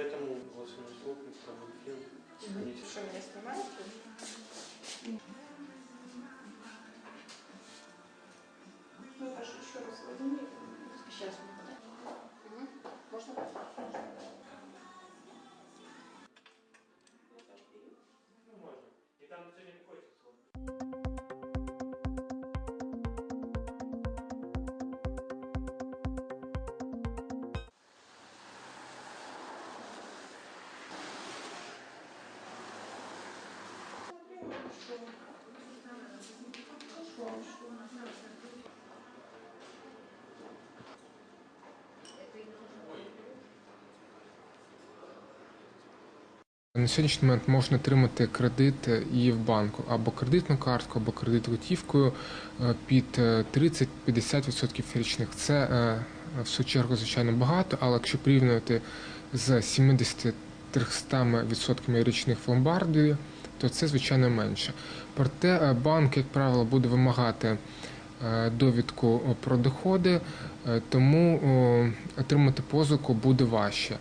Поэтому 8 услуг никто не пил. Угу. Что, меня снимаете? Ну, Паша, еще раз Владимир. Сейчас ну, мы подойдем. На сьогоднішній момент можна отримати кредит і в банку, або кредитну картку, або кредит готівкою е, під е, 30-50% річних. Це е, в свою чергу, звичайно, багато, але якщо порівнювати з 70-300% річних в ломбардії, то це звичайно менше. Проте е, банк, як правило, буде вимагати е, довідку про доходи, е, тому отримати позику буде важче.